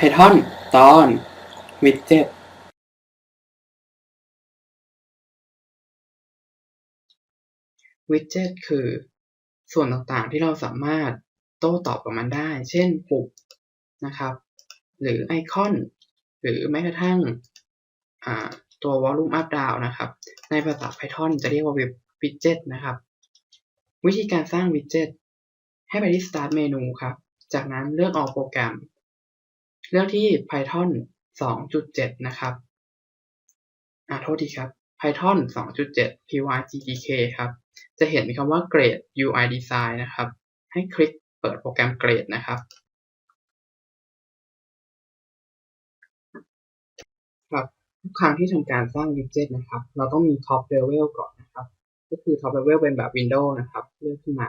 Python ตอน Widget Widget คือ ส่วนต่างๆที่เราสามารถโต้ตอบกับมันได้ เช่นปุ่มนะครับ หรือไอคอน หรือแม้กระทั่งตัว volume up down นะครับ ในภาษา Python จะเรียกว่า widget นะครับ วิธีการสร้าง widget ให้ไปที่ start เมนูครับ จากนั้นเลือก all program เลือกที่ Python 2.7 นะครับ อ่าโทษทีครับ Python 2.7 pygdk ครับ จะเห็นคำว่า grade UI design นะครับ ให้คลิกเปิดโปรแกรม grade นะครับ ครับ ทุกครั้งที่ทำการสร้าง widget นะครับ เราต้องมี top level ก่อนนะครับ ก็คือ top level เป็นแบบ Windows นะครับ เลือกขึ้นมา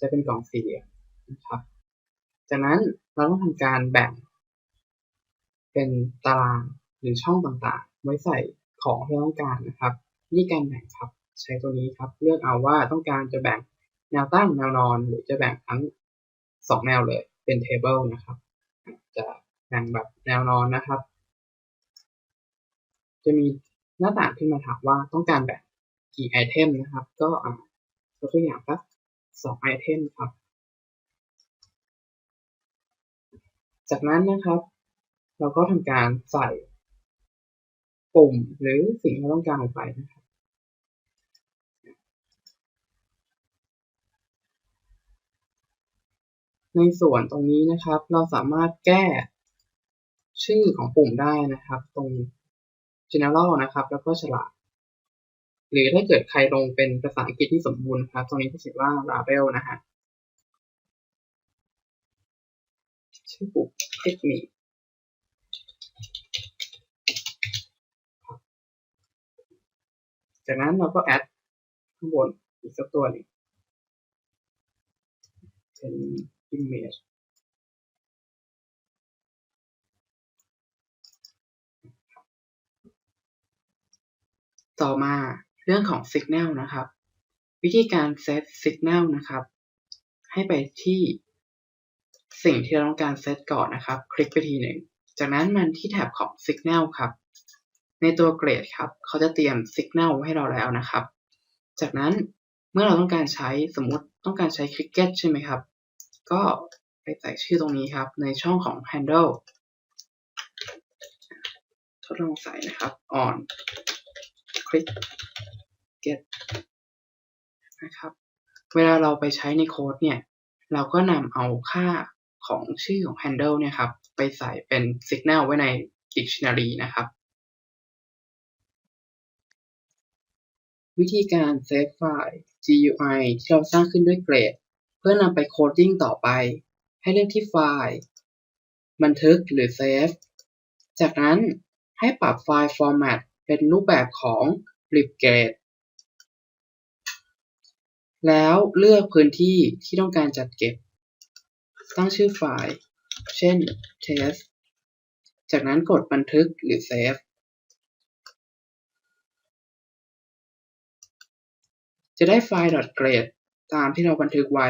จะเป็นกล่องสี่เหลี่ยมนะครับ จากนั้นเราต้องทำการแบ่ง เป็นตารางหรือช่องต่างๆ ไว้ใส่ของที่ต้องการนะครับวิธีการแบ่งครับใช้ตัวนี้ครับ เลือกเอาว่าต้องการจะแบ่งแนวตั้งแนวนอน หรือจะแบ่งทั้งสองแนวเลยเป็น table นะครับ จะแบ่งแบบแนวนอนนะครับ จะมีหน้าต่างขึ้นมาถามว่าต้องการแบ่งกี่ไอเทมนะครับ ก็ยกตัวอย่างครับสองไอเทมครับ จากนั้นนะครับ เราก็ทำการใส่ปุ่มหรือสิ่งที่เราต้องการลงไปนะครับในส่วนตรงนี้นะครับ เราสามารถแก้ชื่อของปุ่มได้นะครับ ตรง general นะครับ แล้วก็ฉลากหรือถ้าเกิดใครลงเป็นภาษาอังกฤษที่สมบูรณ์ครับ ตรงนี้จะเขียนว่า label นะฮะชื่อปุ่มเทคนิค จากนั้นเราก็แอดข้างบนอีกสักตัวหนึ่งเป็น image ต่อมาเรื่องของ signal นะครับ วิธีการ set signal นะครับ ให้ไปที่สิ่งที่เราต้องการ set ก่อนนะครับ คลิกไปทีหนึ่ง จากนั้นมันที่แท็บของ signal ครับ ในตัว grade ครับ เขาจะเตรียม signal ให้เราแล้วนะครับ จากนั้นเมื่อเราต้องการใช้สมมุติต้องการใช้ cricket ใช่ไหมครับ ก็ไปใส่ชื่อตรงนี้ครับ ในช่องของ handle ทดลองใส่นะครับ on cricket นะครับ เวลาเราไปใช้ในโค้ดเนี่ย เราก็นำเอาค่าของชื่อของ handle เนี่ยครับ ไปใส่เป็น signal ไว้ใน dictionary นะครับ วิธีการ save ไฟล์ GUI ที่เราสร้างขึ้นด้วย Grade เพื่อนำไปโคดดิ้งต่อไป ให้เลือกที่ไฟล์ บันทึกหรือ Save จากนั้นให้ปรับไฟล์ Format เป็นรูปแบบของ libgrade แล้วเลือกพื้นที่ที่ต้องการจัดเก็บ ตั้งชื่อไฟล์ เช่น test จากนั้นกดบันทึกหรือ Save จะได้ไฟล์ .grade ตามที่เราบันทึกไว้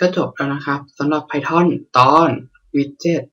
ก็จบแล้วนะครับสำหรับ Python ตอน Widget